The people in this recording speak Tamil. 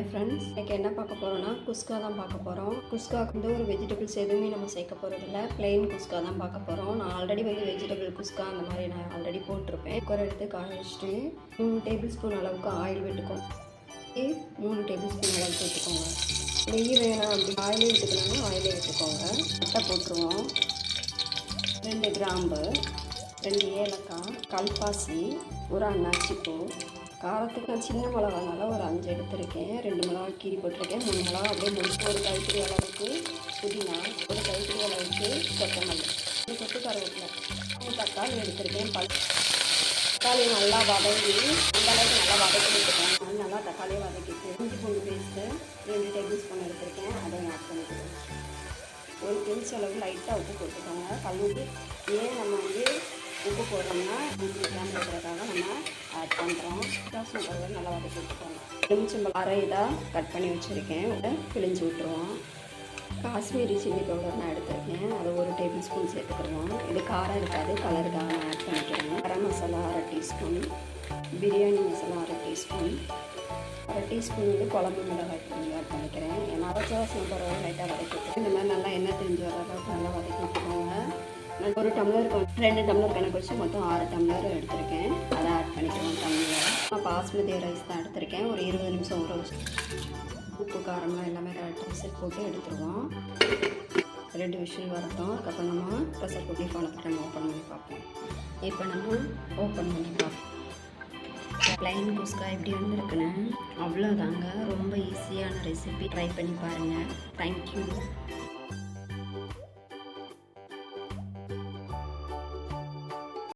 என் ஃப்ரெண்ட்ஸ் எனக்கு என்ன பார்க்க போகிறோன்னா குஸ்கா தான் பார்க்க போகிறோம் குஸ்காவுக்கு வந்து ஒரு வெஜிடபிள்ஸ் எதுவுமே நம்ம சேர்க்க போகிறதில்ல பிளெயின் குஸ்கா தான் பார்க்க போகிறோம் நான் ஆல்ரெடி வந்து வெஜிடபிள் குஸ்கா அந்த மாதிரி நான் ஆல்ரெடி போட்டிருப்பேன். குக்கர் எடுத்து காய வச்சுட்டு மூணு டேபிள் ஸ்பூன் அளவுக்கு ஆயில் விட்டுக்கோம். மூணு டேபிள் ஸ்பூன் அளவுக்கு விட்டுக்கோங்க. நெய் வேணாம் அப்படி ஆயிலே விட்டுக்கணும்னா ஆயிலே விட்டுக்கோங்க. முட்டை போட்டுருவோம். ரெண்டு கிராம்பு ரெண்டு ஏலக்காய் கல்பாசி ஒரு அன்னாச்சி பூ காரத்துக்கு நான் சின்ன மிளகானால ஒரு அஞ்சு எடுத்திருக்கேன். ரெண்டு மிளகா கீரி போட்டிருக்கேன். மூணு மிளகா அப்படியே முடிச்சு ஒரு கைப்பிடி அளவுக்கு புதினா ஒரு கைப்பிடி அளவுக்கு கொத்தமல்லி. ஒரு கொத்து கருவேப்பிலை. மூணு தக்காளி எடுத்திருக்கேன். பல் தக்காளி நல்லா வதங்கி அந்த அளவுக்கு நல்லா வதக்கி விட்டுருக்கேன் அது நல்லா தக்காளியை வதக்கிட்டு இஞ்சி பூண்டு பேஸ்ட்டு ரெண்டு டேபிள் ஸ்பூன் எடுத்திருக்கேன். அதை ஆட் பண்ணிக்கிறேன். ஒரு பிஞ்ச் அளவு லைட்டாக உப்பு போட்டுக்கோங்க. கல்லுப்பு ஏன் நம்ம வந்து உப்பு போடுறோம்னா இஞ்சி போடுறதுக்காக நம்ம ஆட் பண்ணுறோம் ரசம் பருவம் நல்லா வதக்கி விட்டுக்கோங்க. எலுமிச்சம்பழம் அரை இதாக கட் பண்ணி வச்சுருக்கேன். உடனே பிழிஞ்சு விட்டுருவோம். காஷ்மீரி சில்லி பவுடர் நான் எடுத்திருக்கேன். அது ஒரு டேபிள் ஸ்பூன் சேர்த்துக்கிடுவோம். இது காரம் இருக்காது கலருக்காக நான் ஆட் பண்ணிக்கிறேன். கரம் மசாலா அரை டீஸ்பூன் பிரியாணி மசாலா அரை டீஸ்பூன் அரை டீஸ்பூன் வந்து குழம்பு மிளகாய் தூள் ஆட் பண்ணிக்கிறேன். ஏன்னா அரைச்ச வாசனம் பரவாயில்ல லைட்டாக வதக்கிட்டு இந்த மாதிரி நல்லா எண்ணெய் தெரிஞ்சு வர அளவுக்கு நல்லா வதக்கி விட்டுக்கோங்க. நான் ஒரு டம்ளர் ரெண்டு டம்ளர் கணக்கு வச்சு மொத்தம் ஆறு டம்ளர் எடுத்திருக்கேன். அதை ஆட் பண்ணிக்கிறேன் டம்ளர் நான் பாஸ்மதி ரைஸ் தான் எடுத்திருக்கேன். ஒரு இருபது நிமிஷம் ஊற வச்சு உப்பு காரம்லாம் எல்லாமே கரெக்டாக விசில் போட்டு எடுத்துருவோம். ரெண்டு விஷயம் வரட்டும். அதுக்கப்புறம் நம்ம ப்ரெஷர் குட்டி ஃபாலோ பண்ணி ஓப்பன் பண்ணி பார்ப்போம். இப்போ நம்ம ஓப்பன் பண்ணி பார்ப்போம். ப்ளைன் குஸ்கா எப்படி வந்துருக்குன்னு? அவ்வளோதாங்க ரொம்ப ஈஸியான ரெசிபி ட்ரை பண்ணி பாருங்கள் தேங்க்யூ